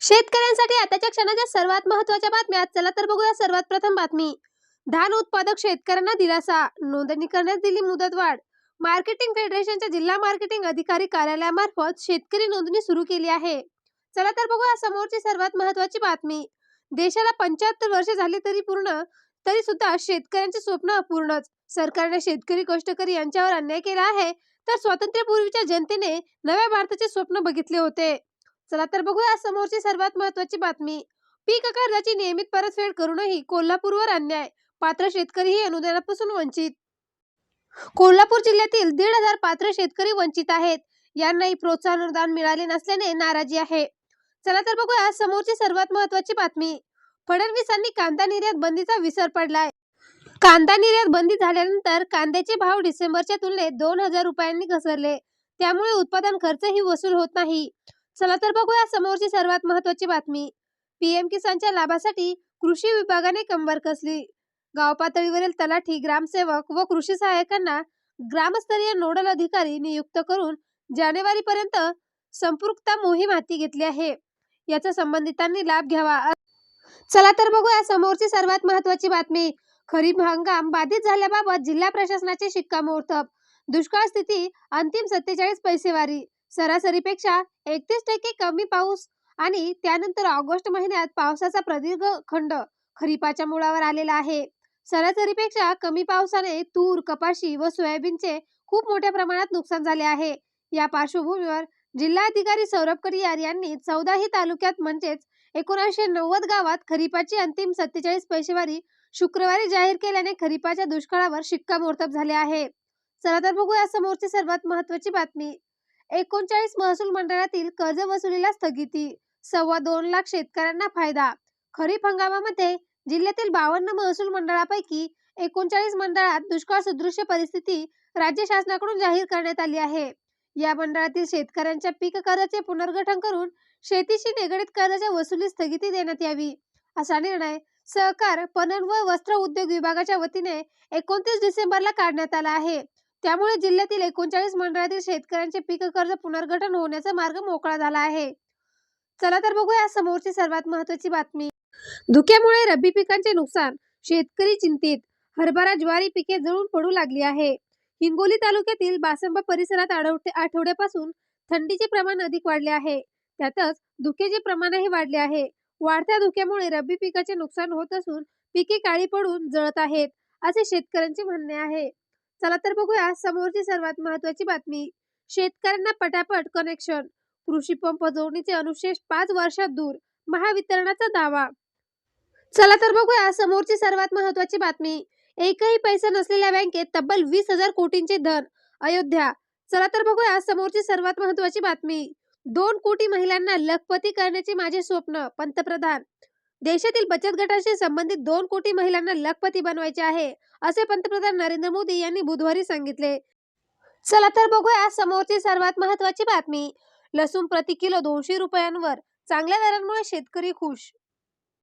शेतकऱ्यांसाठी आताच्या क्षणाच्या सर्वात महत्त्वाच्या बातम्या. चला तर बघूया सर्वात प्रथम बातमी. धान उत्पादक शेतकऱ्यांना दिलासा. नोंदणी करण्यास दिली मुदतवाढ. मार्केटिंग फेडरेशनच्या जिल्हा मार्केटिंग अधिकारी कार्यालयामार्फत शेतकरी नोंदणी सुरू केली आहे. चला तर बघूया समोरची सर्वात महत्त्वाची बातमी. देशाला पंच्याहत्तर वर्षे झाली तरी पूर्ण तरी सुद्धा शेतकऱ्यांचे स्वप्न अपूर्णच. सरकारने शेतकरी कष्टकरी यांच्यावर अन्याय केला आहे तर स्वातंत्र्यपूर्वीच्या जनतेने नव्या भारताचे स्वप्न बघितले होते. चला तर बघूया समोरची सर्वात महत्वाची बातमी. पीक कर्जाची नियमित परतफेड करूनही कोल्हापूरवर अन्याय पात्र शेतकरीही अनुदानापासून वंचित. कोल्हापूर जिल्ह्यातील दीड हजार पात्र शेतकरी वंचित आहेत. यांनाही प्रोत्साहन अनुदान मिळाले नसल्याने नाराजी आहे. चला तर बघूया समोरची सर्वात महत्वाची बातमी. फडणवीसांनी कांदा निर्यात बंदीचा विसर पडलाय. कांदा निर्यात बंदी झाल्यानंतर कांद्याचे भाव डिसेंबरच्या तुलनेत दोन हजार रुपयांनी घसरले. त्यामुळे उत्पादन खर्चही वसूल होत नाही. चला तर बघूया समोरची सर्वात महत्वाची बातमी. पीएम किसानच्या लाभासाठी कृषी विभागाने कंबर कसली? गाव पातळीवरील तलाठी ग्रामसेवक व कृषी सहाय्यकांना ग्रामस्तरीय नोडल अधिकारी नियुक्त करून जानेवारी पर्यंत संपृक्तता मोहीम हाती घेतली आहे. याचा संबंधितांनी लाभ घ्यावा. चला तर बघूया समोरची सर्वात महत्वाची बातमी. खरीप हंगाम बाधित झाल्याबाबत जिल्हा प्रशासनाचे शिक्कामोर्तब. दुष्काळ स्थिती अंतिम सत्तेचाळीस पैसेवारी. सरासरीपेक्षा एकतीस टक्के कमी पाऊस आणि त्यानंतर ऑगस्ट महिन्यात पावसाचा प्रदीर्घ खंड खरीपाच्या मुळावर आलेला आहे. सरासरीपेक्षा कमी पावसाने तूर कपाशी व सोयाबीनचे खूप मोठ्या प्रमाणात नुकसान झाले आहे. या पार्श्वभूमीवर जिल्हाधिकारी सौरभ कडियार यांनी चौदाही तालुक्यात म्हणजेच एकोणीसशे नव्वद गावात खरीपाची अंतिम सत्तेचाळीस पैसेवारी शुक्रवारी जाहीर केल्याने खरीपाच्या दुष्काळावर शिक्कामोर्तब झाले आहे. चला तर बघूया समोरची सर्वात महत्वाची बातमी. एकोणचाळीस महसूल मंडळातील कर्ज वसुलीला स्थगिती सव्वा दोन लाख शेतकऱ्यांना फायदा. खरीप हंगामामध्ये जिल्ह्यातील बावन्न महसूल मंडळापैकी एकोणचाळीस मंडळात दुष्काळ सदृश्य परिस्थिती राज्य शासनाकडून जाहीर करण्यात आली आहे. या मंडळातील शेतकऱ्यांच्या पीक कर्जाचे पुनर्गठन करून शेतीशी निगडीत कर्जाच्या वसुली स्थगिती देण्यात यावी असा निर्णय सहकार पणन व वस्त्र उद्योग विभागाच्या वतीने एकोणतीस डिसेंबरला काढण्यात आला आहे. त्यामुळे जिल्ह्यातील एकोणचाळीस मंडळातील शेतकऱ्यांचे पीक कर्ज पुनर्गठन होण्याचा मार्ग मोकळा झाला आहे. चला तर बघूया समोरची सर्वात महत्वाची बातमी. धुक्यामुळे रब्बी पिकांचे नुकसान शेतकरी चिंतित हरभरा ज्वारी पिके जळून पडू लागली आहे. हिंगोली तालुक्यातील बासंबा परिसरात आठवड्यापासून थंडीचे प्रमाण अधिक वाढले आहे. त्यातच धुक्याचे प्रमाणही वाढले आहे. वाढत्या धुक्यामुळे रब्बी पिकाचे नुकसान होत असून पिके काळी पडून जळत आहेत असे शेतकऱ्यांचे म्हणणे आहे. चला तर बघूया समोरची सर्वात महत्वाची बातमी. शेतकऱ्यांना पटापट कनेक्शन कृषी पंप जोडणीचे अनुशेष पाच वर्षात दूर. महावितरणाचा दावा. चला तर बघूया समोरची सर्वात महत्वाची बातमी. एकही पैसा नसलेल्या बँकेत तब्बल वीस हजार कोटींचे धन. अयोध्या. चला तर बघूया समोरची सर्वात महत्वाची बातमी. दोन कोटी महिलांना लखपती करण्याचे माझे स्वप्न पंतप्रधान. देशातील बचत गटाशी संबंधित दोन कोटी महिलांना लखपती बनवायचे आहे असे पंतप्रधान नरेंद्र मोदी यांनी बुधवारी सांगितले. चला तर बघूया समोरची सर्वात महत्वाची बातमी. लसूण प्रति किलो दोनशे रुपयांवर चांगल्या दरांमुळे शेतकरी खुश.